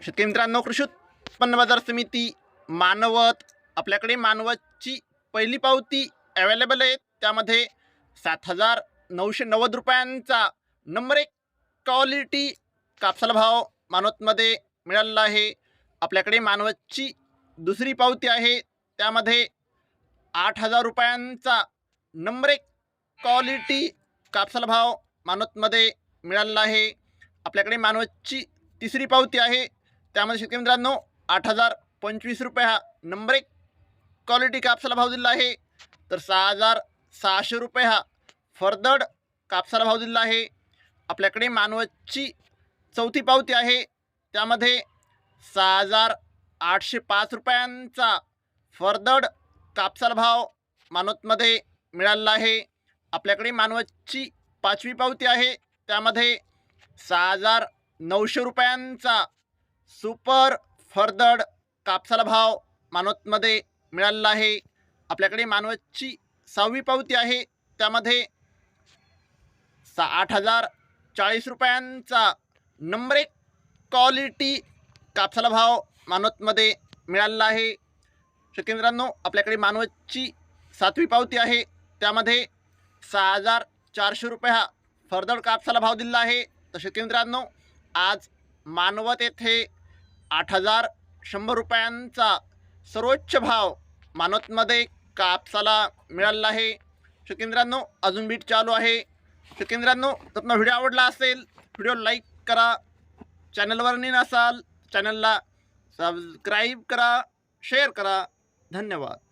शेतकरी मित्रांनो कृषी उत्पन्न बाजार समिती मानवत आपल्याकडे मानवतची पहिली पावती अवेलेबल आहे. त्यामध्ये सात हजार नऊशे नव्वद रुपयांचा नंबर एक क्वालिटी कापसाला भाव मानवतमध्ये मिळालेला आहे. आपल्याकडे मानवतची दुसरी पावती आहे. त्यामध्ये आठ हजार रुपयांचा नंबर एक क्वालिटी कापसाला भाव मानवतमध्ये मिळालेला आहे. आपल्याकडे मानवतची तिसरी पावती आहे. त्यामध्ये शेतकरी मित्रांनो आठ हजार पंचवीस रुपये हा नंबर एक क्वालिटी कापसाला भाव दिला आहे. तर सहा हजार सहाशे रुपये हा फरदड कापसाला भाव दिला आहे. आपल्याकडे मानवतची चौथी पावती आहे. त्यामध्ये सहा हजार आठशे पाच रुपयांचा फरदड कापसाला भाव मानवतमध्ये मिळालेला आहे. आपल्याकडे मानवतची पाचवी पावती आहे. त्यामध्ये सहा हजार नऊशे रुपयांचा सुपर फरदड कापसाला भाव मानवतमध्ये मिळालेला आहे. आपल्याकडे मानवतची सहावी पावती आहे. त्यामध्ये सा आठ हजार चाळीस रुपयांचा नंबर एक क्वालिटी कापसाला भाव मानवतमध्ये मिळालेला आहे. शकेंद्रांनो आपल्याकडे मानवतची सातवी पावती आहे. त्यामध्ये सहा हजार चारशे रुपये हा फरदड कापसाला भाव दिला आहे. तर शेतकरी मित्रांनो आज मानवत येथे आठ हजार शंभर रुपयांचा सर्वोच्च भाव मानवतमध्ये कापसाला मिळालेला आहे. शकेंद्रांनो अजून बीट चालू आहे. शकेंद्रांनो जर तुम्हाला व्हिडिओ आवडला असेल व्हिडिओ लाईक करा. चॅनलवर नवीन नसाल चॅनलला सबस्क्राईब करा शेअर करा. धन्यवाद.